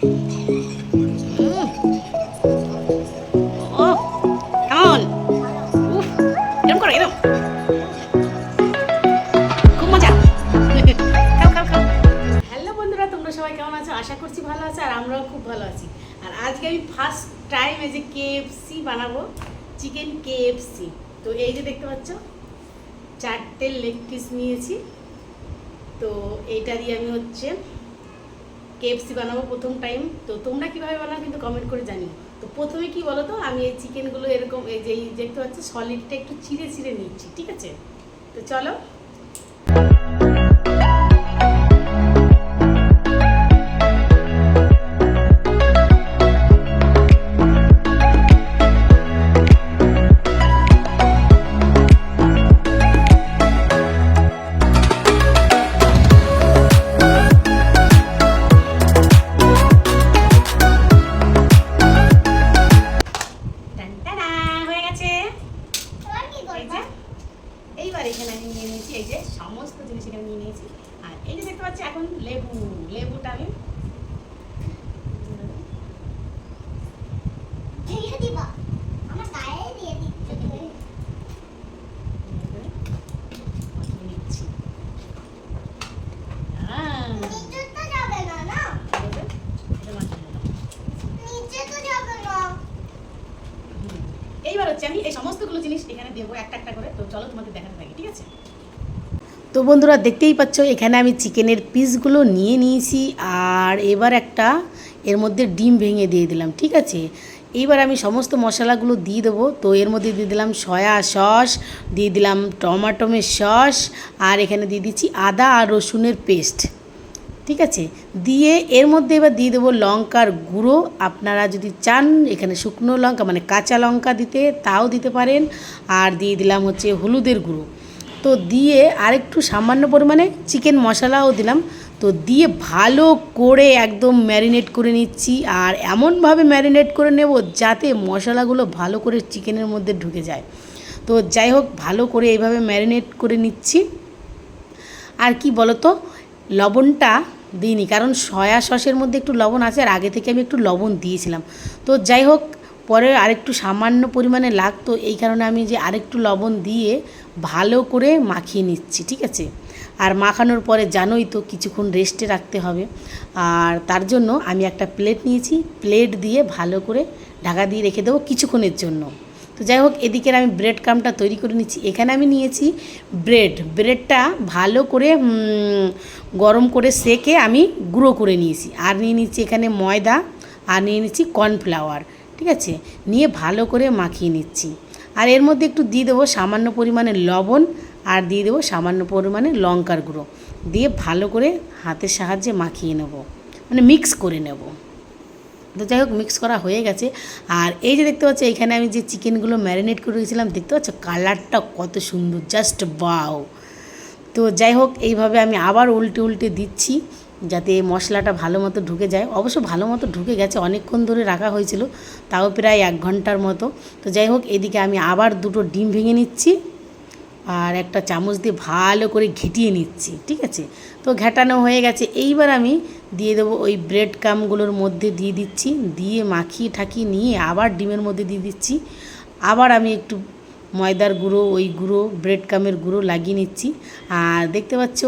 ও কেমন হ্যালো বন্ধুরা, তোমরা সবাই কেমন আছো? আশা করছি ভালো আছো আর আমরাও খুব ভালো আছি। আর আজকে আমি ফার্স্ট টাইম এই যে কেএফসি বানাবো চিকেন কেএফসি তো এই যে দেখতে পাচ্ছ, চারটে লেগ পিস নিয়েছি। তো এইটা দিয়ে আমি হচ্ছে কেএফসি বানাবো প্রথম টাইম তো তোমরা কীভাবে বানাও কিন্তু কমেন্ট করে জানি তো প্রথমে কি বলো তো আমি এই চিকেনগুলো এরকম এই যে দেখতে পাচ্ছি সলিডটা একটু চিড়ে চিড়ে নিচ্ছি, ঠিক আছে? তো চলো। দেবো একটা একটা করে। তো চলো তোমাকে দেখাতে থাকি, ঠিক আছে? তো বন্ধুরা, দেখতেই পাচ্ছ, এখানে আমি চিকেনের পিসগুলো নিয়ে নিয়েছি, আর এবার একটা এর মধ্যে ডিম ভেঙে দিয়ে দিলাম, ঠিক আছে? এইবার আমি সমস্ত মশলাগুলো দিয়ে দেবো। তো এর মধ্যে দিয়ে দিলাম সয়া সস, দিয়ে দিলাম টমাটোমের সস, আর এখানে দিয়ে দিচ্ছি আদা আর রসুনের পেস্ট। ঠিক আছে? দিয়ে এর মধ্যে এবার দিয়ে দেবো লঙ্কার গুঁড়ো। আপনারা যদি চান এখানে শুকনো লঙ্কা মানে কাঁচা লঙ্কা দিতে, তাও দিতে পারেন। আর দিয়ে দিলাম হচ্ছে হলুদের গুঁড়ো। তো দিয়ে আরেকটু সামান্য পরিমাণে চিকেন মশলাও দিলাম। তো দিয়ে ভালো করে একদম ম্যারিনেট করে নিচ্ছি। আর এমনভাবে ম্যারিনেট করে নেব যাতে মশলাগুলো ভালো করে চিকেনের মধ্যে ঢুকে যায়। তো যাই হোক, ভালো করে এইভাবে ম্যারিনেট করে নিচ্ছি। আর কি বলতো? লবণটা দিইনি। কারণ সয়া সসের মধ্যে একটু লবণ আছে, আর আগে থেকে আমি একটু লবণ দিয়েছিলাম। তো যাই হোক, পরে আরেকটু সামান্য পরিমাণে লাগতো, এই কারণে আমি যে আরেকটু লবণ দিয়ে ভালো করে মাখিয়ে নিচ্ছি, ঠিক আছে? আর মাখানোর পরে জানোই তো কিছুক্ষণ রেস্টে রাখতে হবে। আর তার জন্য আমি একটা প্লেট নিয়েছি, প্লেট দিয়ে ভালো করে ঢাকা দিয়ে রেখে দেবো কিছুক্ষণের জন্য। তো যাই হোক, এদিকের আমি ব্রেড কামটা তৈরি করে নিচ্ছি। এখানে আমি নিয়েছি ব্রেড ব্রেডটা ভালো করে গরম করে সেকে আমি গুঁড়ো করে নিয়েছি। আর নিয়ে নিচ্ছি এখানে ময়দা, আর নিয়ে নিচ্ছি কর্নফ্লাওয়ার ঠিক আছে? নিয়ে ভালো করে মাখিয়ে নিচ্ছি। আর এর মধ্যে একটু দিয়ে দেবো সামান্য পরিমাণে লবণ, আর দিয়ে দেবো সামান্য পরিমাণে লঙ্কার গুঁড়ো। দিয়ে ভালো করে হাতের সাহায্যে মাখিয়ে নেব। মানে মিক্স করে নেব। তো যাই হোক মিক্স করা হয়ে গেছে। আর এই যে দেখতে পাচ্ছ, এখানে আমি যে চিকেনগুলো ম্যারিনেট করে রেখেছিলাম, দেখতে পাচ্ছ কালারটা কত সুন্দর জাস্ট বাও তো যাই হোক, এইভাবে আমি আবার উল্টে উল্টে দিচ্ছি, যাতে মশলাটা ভালো মতো ঢুকে যায়। অবশ্য ভালো মতো ঢুকে গেছে, অনেকক্ষণ ধরে রাখা হয়েছিল, তাও প্রায় এক ঘণ্টার মতো। তো যাই হোক, এদিকে আমি আবার দুটো ডিম ভেঙে নিচ্ছি, আর একটা চামচ দিয়ে ভালো করে ঘেটিয়ে নিচ্ছি, ঠিক আছে? তো ঘেটানো হয়ে গেছে। এইবার আমি দিয়ে দেবো ওই ব্রেড কামগুলোর মধ্যে দিয়ে দিচ্ছি। দিয়ে মাখিয়ে ঠাকিয়ে নিয়ে আবার ডিমের মধ্যে দিয়ে দিচ্ছি। আবার আমি একটু ময়দার গুঁড়ো, ওই গুঁড়ো ব্রেড কামের গুঁড়ো লাগিয়ে নিচ্ছি। আর দেখতে পাচ্ছ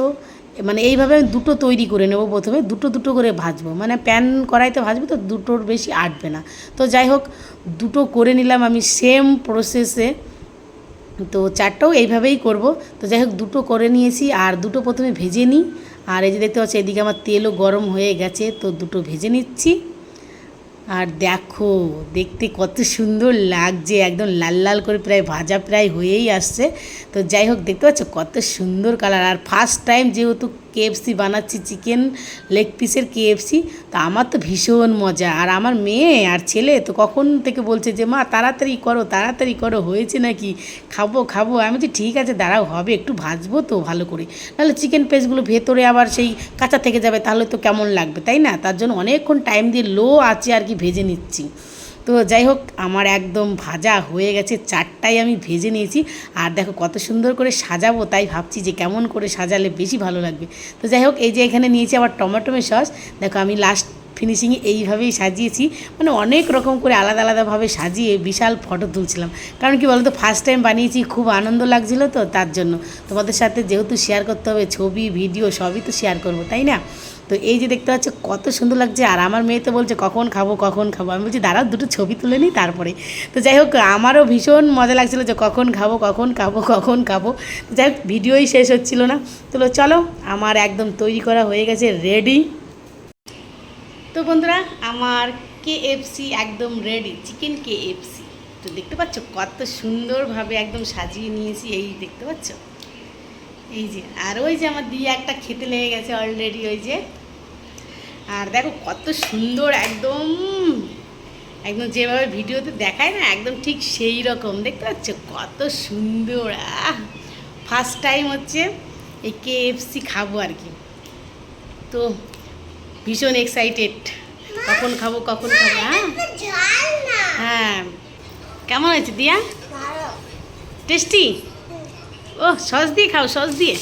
মানে এইভাবে আমি দুটো তৈরি করে নেব প্রথমে, দুটো দুটো করে ভাজবো। মানে প্যান কড়াইতে ভাজবো তো দুটোর বেশি আটবে না। তো যাই হোক, দুটো করে নিলাম আমি সেম প্রসেসে তো চারটাও এইভাবেই করব। তো যাই হোক, দুটো করে নিয়েছি। আর দুটো প্রথমে ভেজে নিই। আর এই যে দেখতে পাচ্ছি, এদিকে আমার তেলও গরম হয়ে গেছে, তো দুটো ভেজে নিচ্ছি। আর দেখো, দেখতে কত সুন্দর লাগছে, একদম লাল লাল করে প্রায় ভাজা প্রায় হয়েই আসছে। তো যাই হোক, দেখতে পাচ্ছ কত সুন্দর কালার আর ফার্স্ট টাইম যেহেতু কেএফসি বানাচ্ছি চিকেন লেগ পিসের কেএফসি তা আমার তো ভীষণ মজা। আর আমার মেয়ে আর ছেলে তো কখন থেকে বলছে যে, মা, তাড়াতাড়ি করো তাড়াতাড়ি করো, হয়েছে নাকি? খাব খাব। আমি বলছি, ঠিক আছে, দাঁড়াও, হবে, একটু ভাজবো তো ভালো করে। নাহলে চিকেন পেস্টগুলো ভেতরে আবার সেই কাঁচা থেকে যাবে, তাহলে তো কেমন লাগবে, তাই না? তার জন্য অনেকক্ষণ টাইম দিয়ে লো আছে আর কি ভেজে নিচ্ছি। তো যাই হোক, আমার একদম ভাজা হয়ে গেছে, চারটাই আমি ভেজে নিয়েছি। আর দেখো কত সুন্দর করে সাজাবো, তাই ভাবছি যে কেমন করে সাজালে বেশি ভালো লাগবে। তো যাই হোক, এই যে এখানে নিয়েছি আবার টমেটোমের সস। দেখো আমি লাস্ট ফিনিশিং এইভাবেই সাজিয়েছি। মানে অনেক রকম করে আলাদা আলাদাভাবে সাজিয়ে বিশাল ফটো তুলছিলাম। কারণ কি বলতো ফার্স্ট টাইম বানিয়েছি, খুব আনন্দ লাগছিল তো তার জন্য। তোমাদের সাথে যেহেতু শেয়ার করতে হবে, ছবি ভিডিও সবই তো শেয়ার করব, তাই না? তো এই যে দেখতে পাচ্ছ, কত সুন্দর লাগছে। আর আমার মেয়ে তো বলছে, কখন খাব কখন খাব? আমি বলছি, দাঁড়াও, দুটো ছবি তুলে নিই তারপরে। তো যাই হোক, আমারও ভীষণ মজা লাগছিল যে কখন খাব কখন খাব কখন খাব। তো যাই হোক ভিডিওই শেষ হচ্ছিল না। তো চলো, আমার একদম তৈরি করা হয়ে গেছে রেডি তো বন্ধুরা, আমার কেএফসি একদম রেডি চিকেন কেএফসি তো দেখতে পাচ্ছ কত সুন্দরভাবে একদম সাজিয়ে নিয়েছি, এই দেখতে পাচ্ছ? এই যে, আর ওই যে আমার দিয়ে একটা খেতে লেগে গেছে অলরেডি ওই যে। আর দেখো কত সুন্দর একদম একদম যেভাবে ভিডিওতে দেখায় না, একদম ঠিক সেই রকম। দেখতে পাচ্ছ কত সুন্দর, আহ! ফার্স্ট টাইম হচ্ছে এই কেএফসি খাব আর কি। তো ভীষণ এক্সাইটেড কখন খাব কখন খাব হ্যাঁ? হ্যাঁ। কেমন হয়েছে দিয়া? টেস্টি? ও সস দিয়ে খাও সস দিয়ে।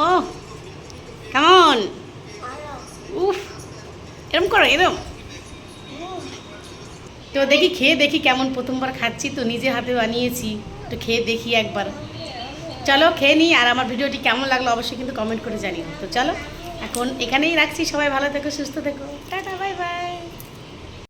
ও কেমন? উফ এরম করো এরম। দেখি, খেয়ে দেখি কেমন প্রথমবার খাচ্ছি। তো নিজে হাতে বানিয়েছি, তো খেয়ে দেখি একবার। চলো খেয়ে নিই, আর আমার ভিডিওটি কেমন লাগল অবশ্যই কিন্তু কমেন্ট করে জানিও। তো চলো, এখন এখানেই রাখছি, সবাই ভালো থেকো, সুস্থ থেকো। টাটা।